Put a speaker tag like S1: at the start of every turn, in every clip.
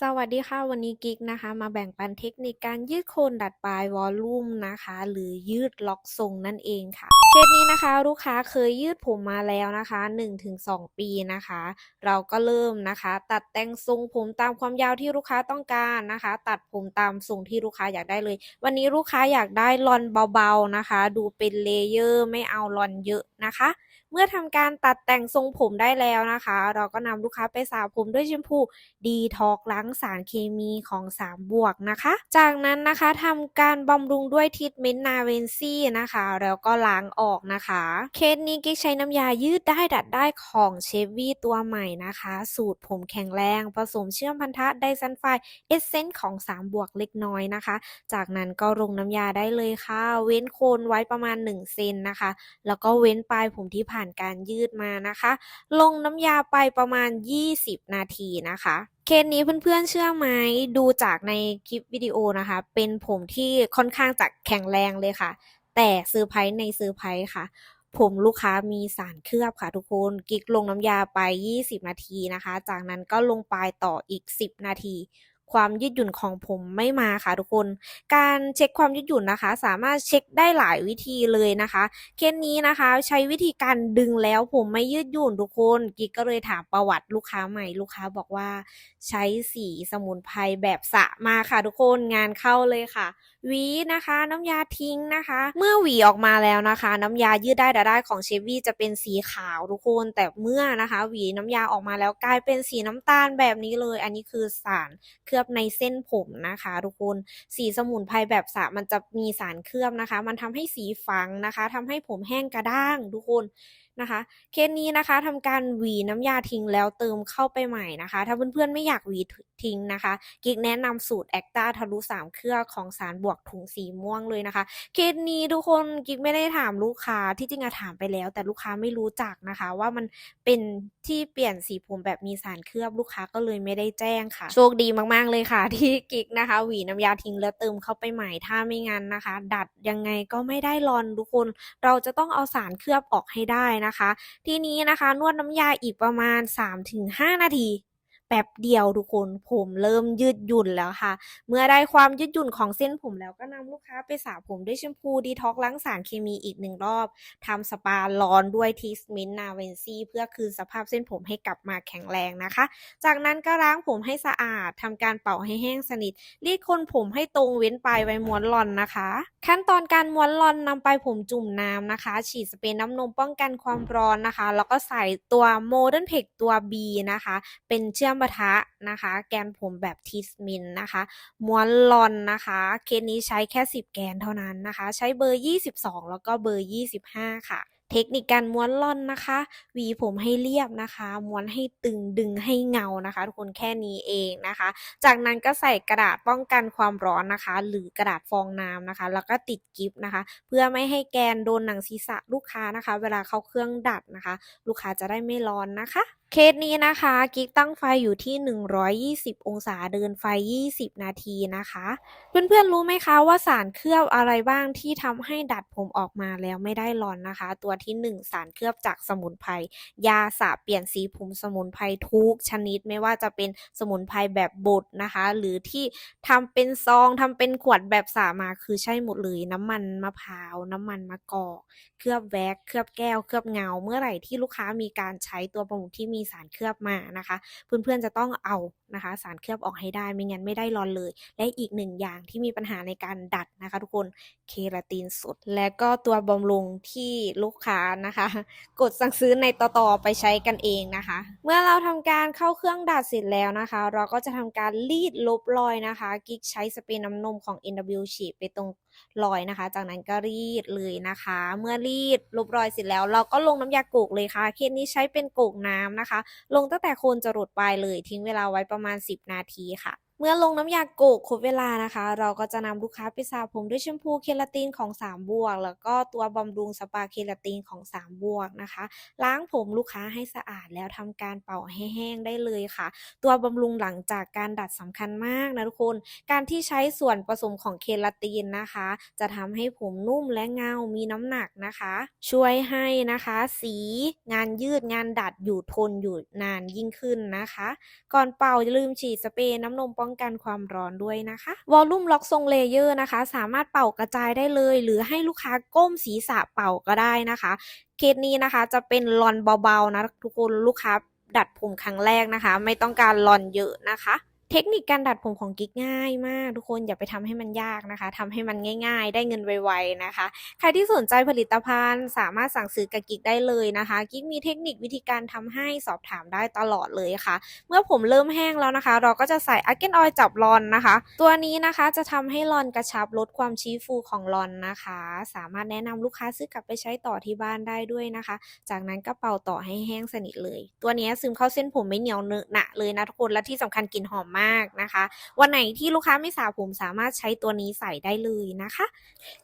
S1: สวัสดีค่ะ วันนี้กิ๊กนะคะ มาแบ่งปันเทคนิคการยืดโคนดัดปลายวอลลุ่มนะคะ หรือยืดล็อกทรงนั่นเองค่ะ เคสนี้นะคะ ลูกค้าเคยยืดผมมาแล้วนะคะ 1-2 ปีนะคะ เราก็เริ่มนะคะ ตัดแต่งทรงผมตามความยาวที่ลูกค้าต้องการนะคะ ตัดผมตามทรงที่ลูกค้าอยากได้เลย วันนี้ลูกค้าอยากได้ลอนเบาๆนะคะ ดูเป็นเลเยอร์ไม่เอาลอนเยอะนะคะ เมื่อทำการตัดแต่งทรงผมได้แล้วนะคะ เราก็นำลูกค้าไปสระผมด้วยแชมพูดีท็อกล้างสารเคมีของ 3 บวกนะคะ จากนั้นนะคะทำการบำรุงด้วยทรีทเมนต์นาเวนซี่นะคะ แล้วก็ล้างออกนะคะ เคสนี้กิ๊กใช้น้ำยายืดได้ดัดได้ของเชฟวี่ตัวใหม่นะคะ สูตรผมแข็งแรง ผสมเชื่อมพันธะไดซันไฟเอเซนต์ของ 3 บวกเล็กน้อยนะคะ จากนั้นก็ลงน้ำยาได้เลยค่ะ เว้นโคนไว้ประมาณ1เซนนะคะ แล้วก็เว้นปลายผมที่ผ่านการยืดมานะคะ ลงน้ำยาไปประมาณ 20 นาทีนะคะเคสนี้เพื่อนๆเชื่อไหมดูจากในคลิปวิดีโอนะคะ เป็นผมที่ค่อนข้างจะแข็งแรงเลยค่ะ แต่ซอร์ไพรในซอร์ไพรค่ะ ผมลูกค้ามีสารเคลือบค่ะทุกคนกิ๊กลงน้ำยาไป 20 นาทีนะคะ จากนั้นก็ลงปลายต่ออีก 10 นาที ความยืดหยุ่นของผมไม่มาค่ะทุกคน การเช็คความยืดหยุ่นนะคะ สามารถเช็คได้หลายวิธีเลยนะคะเคสนี้นะคะ ใช้วิธีการดึงแล้วผมไม่ยืดหยุ่นทุกคนกิ๊กก็เลยถามประวัติลูกค้าใหม่ลูกค้าบอกว่า ใช้สีสมุนไพรแบบสะมาค่ะทุกคนงานเข้าเลยค่ะหวีนะคะ น้ำยาทิ้งนะคะ เมื่อหวีออกมาแล้วนะคะ น้ำยายืดได้ดัดได้ของเชฟวี่จะเป็นสีขาวทุกคน แต่เมื่อนะคะหวีน้ำยาออกมาแล้วกลายเป็นสีน้ำตาลแบบนี้เลย อันนี้คือสารคลือบในเส้นผมนะคะ ทุกคนสีสมุนไพรแบบสระมันจะมีสารเคลือบนะคะ มันทำให้สีฝังนะคะทำให้ผมแห้งกระด้างทุกคน นะคะเคสนี้นะคะทำการหวีน้ำยาทิ้งแล้วเติมเข้าไปใหม่นะคะ ถ้าเพื่อนๆไม่อยากหวีทิ้งนะคะกิ๊กแนะนำสูตรแอคตาทะลุสามเครือของสารบวกถุงสีม่วงเลยนะคะ เคสนี้ทุกคนกิ๊กไม่ได้ถามลูกค้าที่จริงอะถามไปแล้ว แต่ลูกค้าไม่รู้จักนะคะ ว่ามันเป็นที่เปลี่ยนสีผมแบบมีสารเคลือบลูกค้าก็เลยไม่ได้แจ้งค่ะ โชคดีมากๆเลยค่ะ ที่กิ๊กนะคะหวีน้ำยาทิ้งแล้วเติมเข้าไปใหม่ถ้าไม่งั้นนะคะ ดัดยังไงก็ไม่ได้รอนทุกคน เราจะต้องเอาสารเคลือบออกให้ได้นะคะ ทีนี้นะคะ นวดน้ำยาอีกประมาณ 3-5 นาที แป๊บเดียวทุกคนผมเริ่มยืดหยุ่นแล้วค่ะ เมื่อได้ความยืดหยุ่นของเส้นผมแล้วก็นำลูกค้าไปสระผมด้วยแชมพูดีท็อกล้างสารเคมีอีกหนึ่งรอบทำสปาร้อนด้วยทีสมินนาเวนซี่เพื่อคืนสภาพเส้นผมให้กลับมาแข็งแรงนะคะ จากนั้นก็ล้างผมให้สะอาดทำการเป่าให้แห้งสนิทรีดคนผมให้ตรงเว้นปลายไว้ม้วนลอนนะคะ ขั้นตอนการม้วนลอนนำปลายผมจุ่มน้ำนะคะ ฉีดสเปรย์น้ำนมป้องกันความร้อนนะคะ แล้วก็ใส่ตัวโมเดิร์นเพกตัว B นะคะ เป็นเชื่อมปะทะนะคะ แกนผมแบบทีสมินนะคะ ม้วนลอนนะคะ เคสนี้ใช้แค่ 10 แกนเท่านั้นนะคะ ใช้เบอร์ 22 แล้วก็เบอร์ 25 ค่ะเทคนิคการม้วนล่อนนะคะหวีผมให้เรียบนะคะ ม้วนให้ตึงดึงให้เงานะคะ ทุกคนแค่นี้เองนะคะ จากนั้นก็ใส่กระดาษป้องกันความร้อนนะคะ หรือกระดาษฟองน้ำนะคะ แล้วก็ติดกิฟต์นะคะ เพื่อไม่ให้แกนโดนหนังศีรษะลูกค้านะคะ เวลาเข้าเครื่องดัดนะคะ ลูกค้าจะได้ไม่ร้อนนะคะ เคสนี้นะคะกิ๊กตั้งไฟอยู่ที่ 120 องศาเดินไฟ 20 นาทีนะคะ เพื่อนๆรู้ไหมคะว่าสารเคลือบอะไรบ้างที่ทำให้ดัดผมออกมาแล้วไม่ได้ร้อนนะคะ ตัวที่ 1 สารเคลือบจากสมุนไพรยาสระเปลี่ยนสีผมสมุนไพรทุกชนิดไม่ว่าจะเป็นสมุนไพรแบบบดนะคะ หรือที่ทำเป็นซองทำเป็นขวดแบบสามาคือใช่หมดเลยน้ำมันมะพร้าวน้ำมันมะกอกเคลือบแว็กเคลือบแก้วเคลือบเงา เมื่อไหร่ที่ลูกค้ามีการใช้ตัวบำรุงที่มีสารเคลือบมานะคะ เพื่อนๆจะต้องเอานะคะ สารเคลือบออกให้ได้ไม่งั้นไม่ได้รอนเลย และอีกหนึ่งอย่างที่มีปัญหาในการดัดนะคะ ทุกคนเคราตินสด และก็ตัวบำรุงที่ลูกค้านะคะ กดสั่งซื้อในต่อๆไปใช้กันเองนะคะ เมื่อเราทำการเข้าเครื่องดัดเสร็จแล้วนะคะ เราก็จะทำการรีดลบรอยนะคะ กิ๊กใช้สเปรย์น้ำนมของ NW ฉีดไปตรงรอยนะคะ จากนั้นก็รีดเลยนะคะ เมื่อรีดลบรอยเสร็จแล้ว เราก็ลงน้ำยาโกกเลยค่ะ เคสนี้ใช้เป็นโกกน้ำนะคะลงตั้งแต่โคนจรดปลายเลยทิ้งเวลาไว้ประมาณ 10 นาทีค่ะ เมื่อลงน้ำยาโกกครบเวลานะคะ เราก็จะนำลูกค้าไปสระผมด้วยแชมพูเคราตินของ 3 บวก แล้วก็ตัวบำรุงสปาเคราตินของ 3 บวกนะคะ ล้างผมลูกค้าให้สะอาดแล้วทำการเป่าให้แห้งได้เลยค่ะ ตัวบำรุงหลังจากการดัดสำคัญมากนะทุกคน การที่ใช้ส่วนผสมของเคราตินนะคะ จะทำให้ผมนุ่มและเงา มีน้ำหนักนะคะ ช่วยให้นะคะ สีงานยืดงานดัดอยู่ทนอยู่นานยิ่งขึ้นนะคะ ก่อนเป่าอย่าลืมฉีดสเปรย์น้ำนมป้องกันความร้อนด้วยนะคะ วอลลุ่มล็อกทรงเลเยอร์นะคะ สามารถเป่ากระจายได้เลย หรือให้ลูกค้าก้มศีรษะเป่าก็ได้นะคะ เคสนี้นะคะจะเป็นลอนเบาๆนะทุกคนลูกค้าดัดผมครั้งแรกนะคะ ไม่ต้องการลอนเยอะนะคะ เทคนิคการดัดผมของกิ๊กง่ายมาก ทุกคนอย่าไปทำให้มันยากนะคะทำให้มันง่าย ๆ ได้เงินไวๆนะคะ ใครที่สนใจผลิตภัณฑ์สามารถสั่งซื้อกับกิ๊กได้เลยนะคะ กิ๊กมีเทคนิควิธีการทำให้สอบถามได้ตลอดเลยค่ะ เมื่อผมเริ่มแห้งแล้วนะคะ เราก็จะใส่อาร์เกนออยจับรอนนะคะ ตัวนี้นะคะจะทำให้รอนกระชับลดความชี้ฟูของรอนนะคะ สามารถแนะนำลูกค้าซื้อกลับไปใช้ต่อที่บ้านได้ด้วยนะคะ จากนั้นก็เป่าต่อให้แห้งสนิทเลย ตัวนี้ซึมเข้าเส้นผมไม่เหนียวเนอะหนะเลยนะทุกคนและที่สำคัญกลิ่นหอมมากนะคะ วันไหนที่ลูกค้าไม่สระผมสามารถใช้ตัวนี้ใส่ได้เลยนะคะ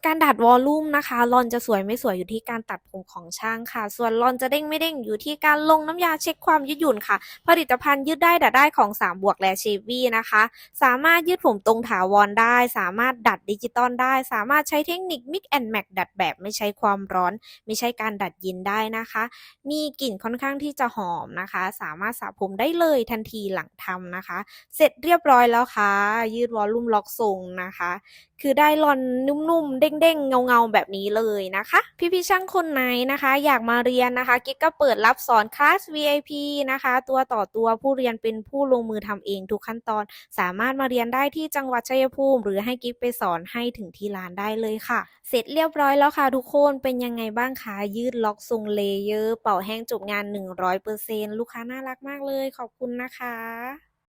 S1: การดัดวอลลุ่มนะคะรอนจะสวยไม่สวยอยู่ที่การตัดผมของช่างค่ะ ส่วนรอนจะเด้งไม่เด้งอยู่ที่การลงน้ำยาเช็คความยืดหยุ่นค่ะ ผลิตภัณฑ์ยืดได้ดัดได้ของ3บวกและเชฟวี่นะคะ สามารถยืดผมตรงถาวรได้ สามารถดัดดิจิตอลได้ สามารถใช้เทคนิค Mix and Match ดัดแบบไม่ใช้ความร้อน ไม่ใช่การดัดเย็นได้นะคะ มีกลิ่นค่อนข้างที่จะหอมนะคะ สามารถสระผมได้เลยทันทีหลังทำนะคะเสร็จเรียบร้อยแล้วค่ะ ยืดวอลลุ่มล็อกทรงนะคะ คือได้รอนนุ่มๆ เด้งๆ เงาๆ แบบนี้เลยนะคะ พี่ๆ ช่างคนไหนนะคะ อยากมาเรียนนะคะ กิ๊กก็เปิดรับสอนคลาส VIP นะคะ ตัวต่อตัวผู้เรียนเป็นผู้ลงมือทำเองทุกขั้นตอน สามารถมาเรียนได้ที่จังหวัดชัยภูมิ หรือให้กิ๊กไปสอนให้ถึงที่ร้านได้เลยค่ะ เสร็จเรียบร้อยแล้วค่ะทุกคนเป็นยังไงบ้างคะยืดล็อกทรงเลเยอร์เป่าแห้งจบงาน 100%ลูกค้าน่ารักมากเลย ขอบคุณนะคะ